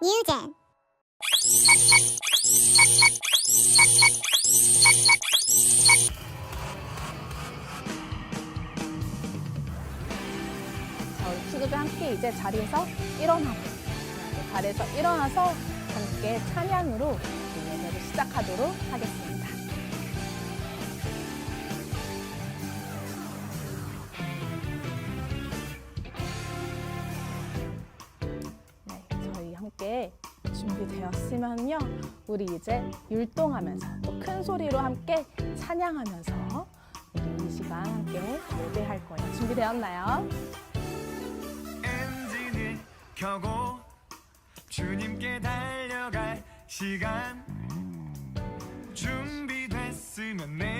뮤젠 자, 우리 친구들 함께 이제 자리에서 일어나고 자리에서 일어나서 함께 찬양으로 예배를 시작하도록 하겠습니다. 함께 준비되었으면요. 우리 이제 율동하면서 또 큰 소리로 함께 찬양하면서 우리 이 시간 함께 예배할 거예요. 준비되었나요? 엔진을 켜고 주님께 달려갈 시간 준비됐으면 내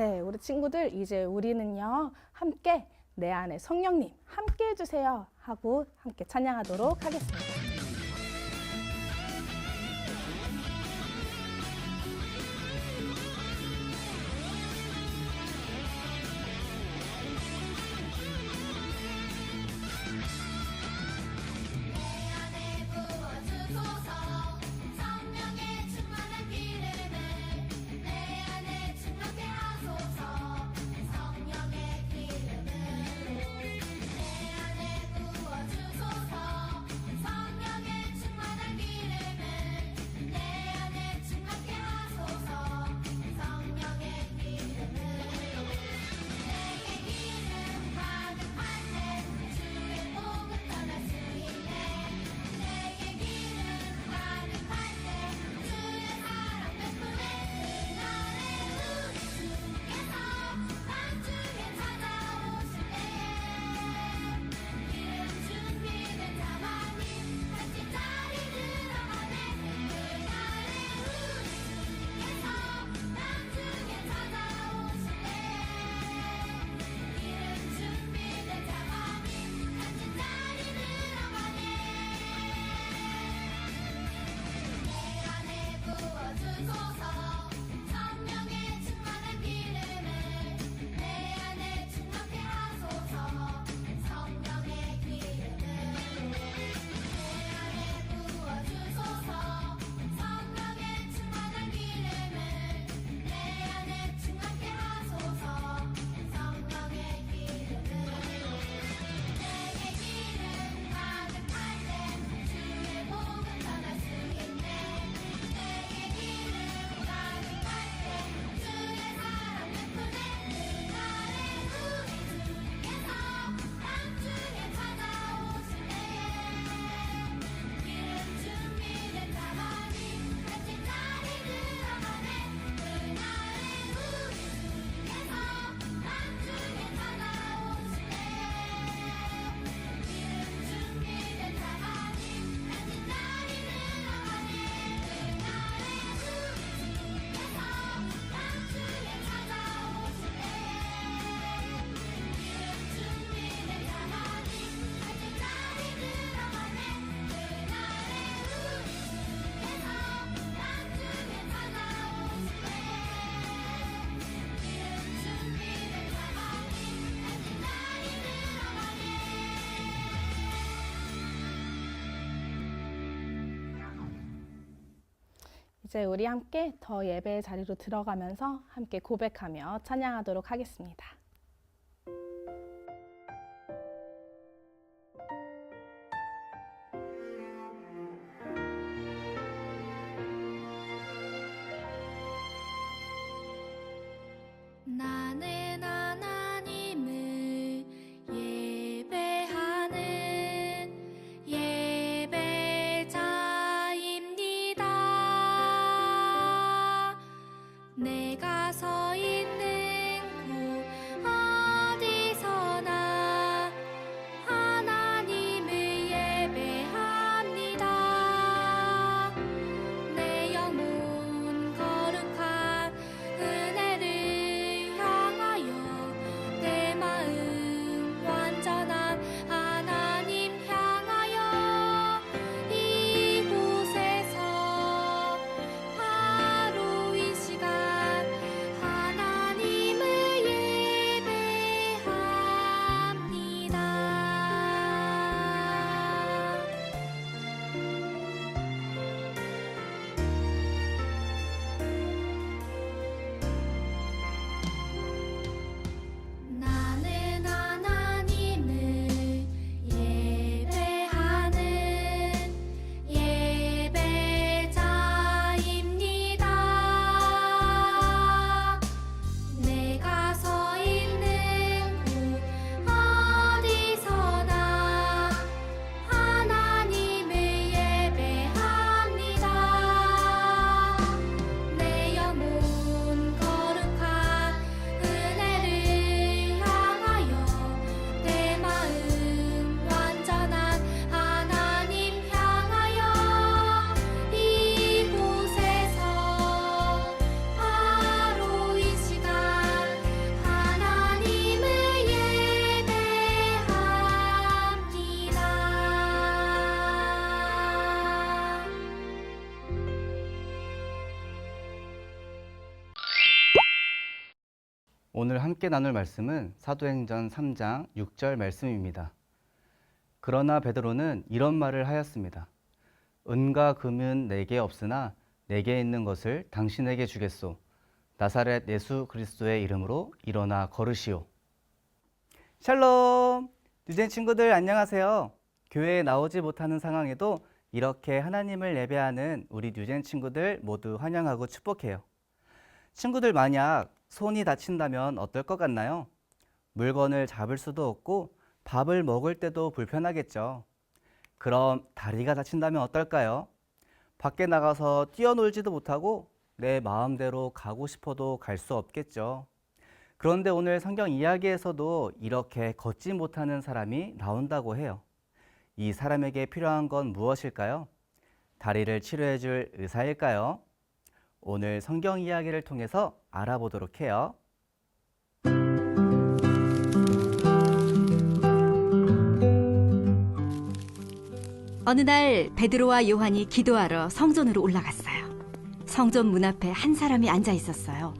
네, 우리 친구들 이제 우리는요 함께 내 안에 성령님 함께 해주세요 하고 함께 찬양하도록 하겠습니다. 이제 우리 함께 더 예배의 자리로 들어가면서 함께 고백하며 찬양하도록 하겠습니다. 함께 나눌 말씀은 사도행전 3장 6절 말씀입니다. 그러나 베드로는 이런 말을 하였습니다. 은과 금은 내게 없으나 내게 있는 것을 당신에게 주겠소. 나사렛 예수 그리스도의 이름으로 일어나 걸으시오. 샬롬! 뉴젠 친구들 안녕하세요. 교회에 나오지 못하는 상황에도 이렇게 하나님을 예배하는 우리 뉴젠 친구들 모두 환영하고 축복해요. 친구들 만약 손이 다친다면 어떨 것 같나요? 물건을 잡을 수도 없고 밥을 먹을 때도 불편하겠죠. 그럼 다리가 다친다면 어떨까요? 밖에 나가서 뛰어놀지도 못하고 내 마음대로 가고 싶어도 갈 수 없겠죠. 그런데 오늘 성경 이야기에서도 이렇게 걷지 못하는 사람이 나온다고 해요. 이 사람에게 필요한 건 무엇일까요? 다리를 치료해 줄 의사일까요? 오늘 성경 이야기를 통해서 알아보도록 해요. 어느 날 베드로와 요한이 기도하러 성전으로 올라갔어요. 성전 문 앞에 한 사람이 앉아 있었어요.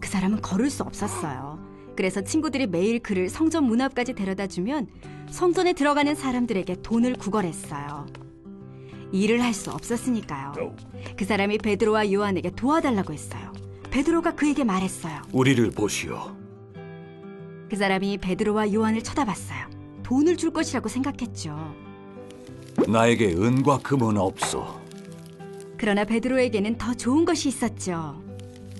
그 사람은 걸을 수 없었어요. 그래서 친구들이 매일 그를 성전 문 앞까지 데려다 주면 성전에 들어가는 사람들에게 돈을 구걸했어요. 일을 할 수 없었으니까요. 그 사람이 베드로와 요한에게 도와달라고 했어요. 베드로가 그에게 말했어요. 우리를 보시오. 그 사람이 베드로와 요한을 쳐다봤어요. 돈을 줄 것이라고 생각했죠. 나에게 은과 금은 없소. 그러나 베드로에게는 더 좋은 것이 있었죠.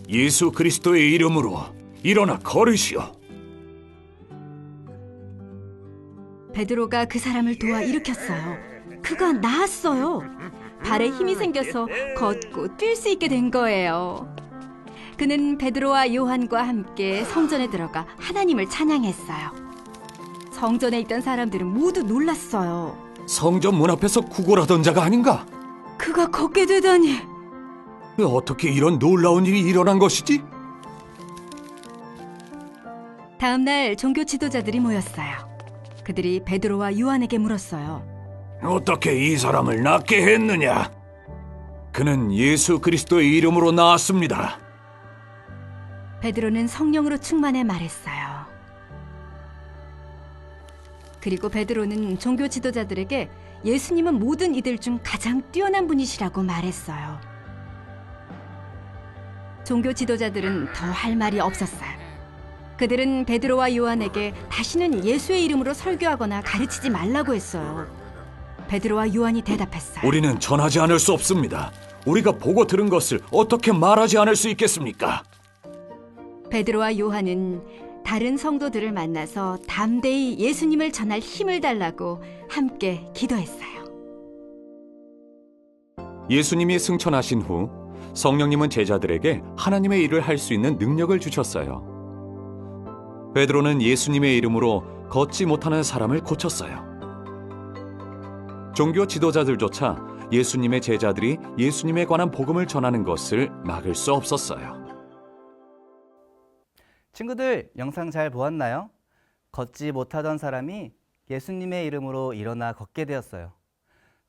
예수 그리스도의 이름으로 일어나 걸으시오. 베드로가 그 사람을 도와 일으켰어요. 그가 나았어요. 발에 힘이 생겨서 걷고 뛸 수 있게 된 거예요. 그는 베드로와 요한과 함께 성전에 들어가 하나님을 찬양했어요. 성전에 있던 사람들은 모두 놀랐어요. 성전 문 앞에서 구걸하던 자가 아닌가? 그가 걷게 되다니. 어떻게 이런 놀라운 일이 일어난 것이지? 다음 날 종교 지도자들이 모였어요. 그들이 베드로와 요한에게 물었어요. 어떻게 이 사람을 낫게 했느냐? 그는 예수 그리스도의 이름으로 나왔습니다. 베드로는 성령으로 충만해 말했어요. 그리고 베드로는 종교 지도자들에게 예수님은 모든 이들 중 가장 뛰어난 분이시라고 말했어요. 종교 지도자들은 더 할 말이 없었어요. 그들은 베드로와 요한에게 다시는 예수의 이름으로 설교하거나 가르치지 말라고 했어요. 베드로와 요한이 대답했어요. 우리는 전하지 않을 수 없습니다. 우리가 보고 들은 것을 어떻게 말하지 않을 수 있겠습니까? 베드로와 요한은 다른 성도들을 만나서 담대히 예수님을 전할 힘을 달라고 함께 기도했어요. 예수님이 승천하신 후 성령님은 제자들에게 하나님의 일을 할 수 있는 능력을 주셨어요. 베드로는 예수님의 이름으로 걷지 못하는 사람을 고쳤어요. 종교 지도자들조차 예수님의 제자들이 예수님에 관한 복음을 전하는 것을 막을 수 없었어요. 친구들 영상 잘 보았나요? 걷지 못하던 사람이 예수님의 이름으로 일어나 걷게 되었어요.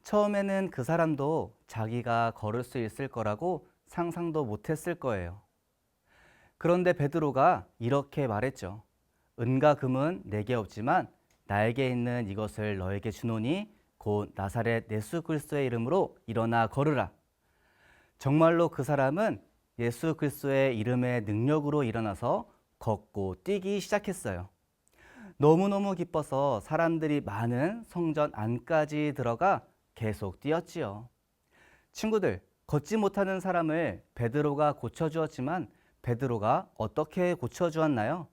처음에는 그 사람도 자기가 걸을 수 있을 거라고 상상도 못했을 거예요. 그런데 베드로가 이렇게 말했죠. 은과 금은 내게 없지만 나에게 있는 이것을 너에게 주노니 곧 나사렛 예수 그리스도의 이름으로 일어나 걸으라. 정말로 그 사람은 예수 그리스도의 이름의 능력으로 일어나서 걷고 뛰기 시작했어요. 너무너무 기뻐서 사람들이 많은 성전 안까지 들어가 계속 뛰었지요. 친구들, 걷지 못하는 사람을 베드로가 고쳐주었지만 베드로가 어떻게 고쳐주었나요?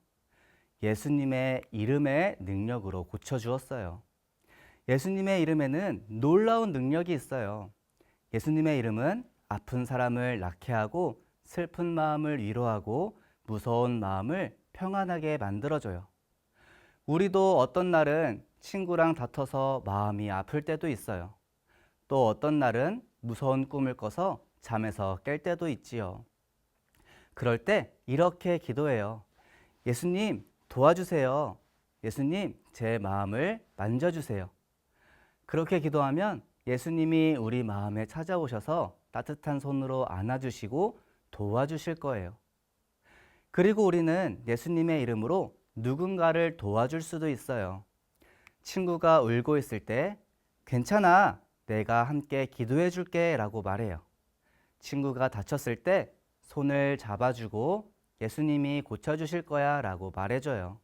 예수님의 이름의 능력으로 고쳐주었어요. 예수님의 이름에는 놀라운 능력이 있어요. 예수님의 이름은 아픈 사람을 낫게 하고 슬픈 마음을 위로하고 무서운 마음을 평안하게 만들어줘요. 우리도 어떤 날은 친구랑 다퉈서 마음이 아플 때도 있어요. 또 어떤 날은 무서운 꿈을 꿔서 잠에서 깰 때도 있지요. 그럴 때 이렇게 기도해요. 예수님, 도와주세요. 예수님, 제 마음을 만져주세요. 그렇게 기도하면 예수님이 우리 마음에 찾아오셔서 따뜻한 손으로 안아주시고 도와주실 거예요. 그리고 우리는 예수님의 이름으로 누군가를 도와줄 수도 있어요. 친구가 울고 있을 때, 괜찮아. 내가 함께 기도해 줄게. 라고 말해요. 친구가 다쳤을 때 손을 잡아주고 예수님이 고쳐주실 거야. 라고 말해줘요.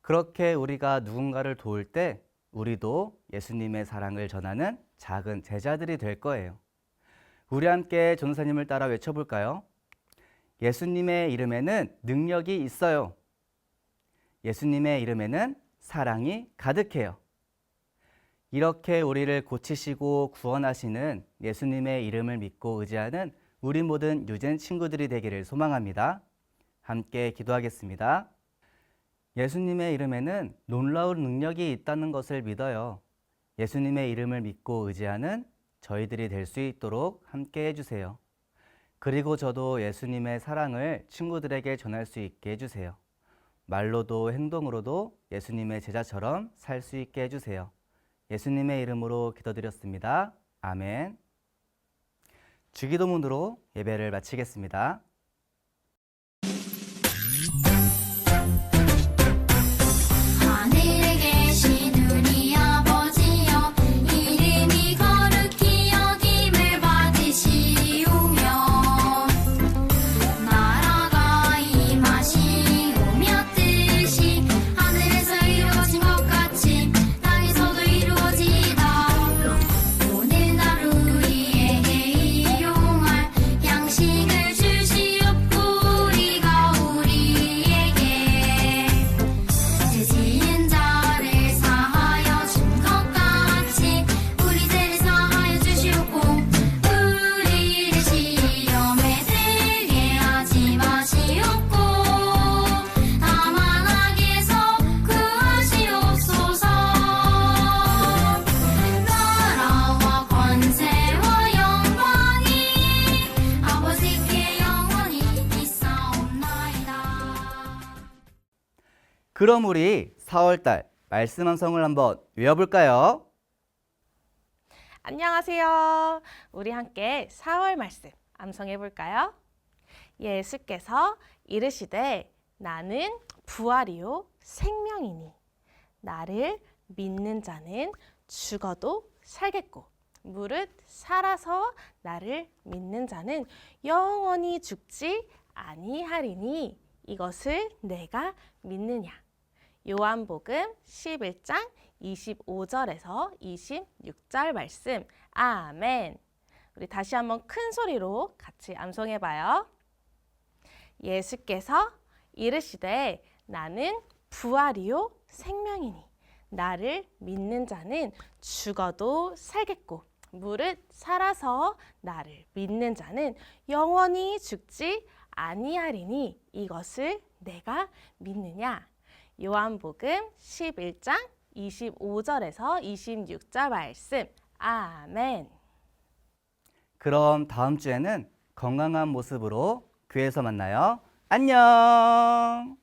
그렇게 우리가 누군가를 도울 때 우리도 예수님의 사랑을 전하는 작은 제자들이 될 거예요. 우리 함께 전사님을 따라 외쳐볼까요? 예수님의 이름에는 능력이 있어요. 예수님의 이름에는 사랑이 가득해요. 이렇게 우리를 고치시고 구원하시는 예수님의 이름을 믿고 의지하는 우리 모든 유젠 친구들이 되기를 소망합니다. 함께 기도하겠습니다. 예수님의 이름에는 놀라운 능력이 있다는 것을 믿어요. 예수님의 이름을 믿고 의지하는 저희들이 될 수 있도록 함께 해주세요. 그리고 저도 예수님의 사랑을 친구들에게 전할 수 있게 해주세요. 말로도 행동으로도 예수님의 제자처럼 살 수 있게 해주세요. 예수님의 이름으로 기도드렸습니다. 아멘. 주기도문으로 예배를 마치겠습니다. 그럼 우리 4월달 말씀 함성을 한번 외워볼까요? 안녕하세요. 우리 함께 4월 말씀 암송해 볼까요? 예수께서 이르시되 나는 부활이요 생명이니 나를 믿는 자는 죽어도 살겠고 무릇 살아서 나를 믿는 자는 영원히 죽지 아니하리니 이것을 내가 믿느냐. 요한복음 11장 25절에서 26절 말씀. 아멘. 우리 다시 한번 큰 소리로 같이 암송해 봐요. 예수께서 이르시되 나는 부활이요 생명이니 나를 믿는 자는 죽어도 살겠고 무릇 살아서 나를 믿는 자는 영원히 죽지 아니하리니 이것을 내가 믿느냐 요한복음 11장 25절에서 26절 말씀 아멘 그럼 다음 주에는 건강한 모습으로 교회에서 만나요. 안녕!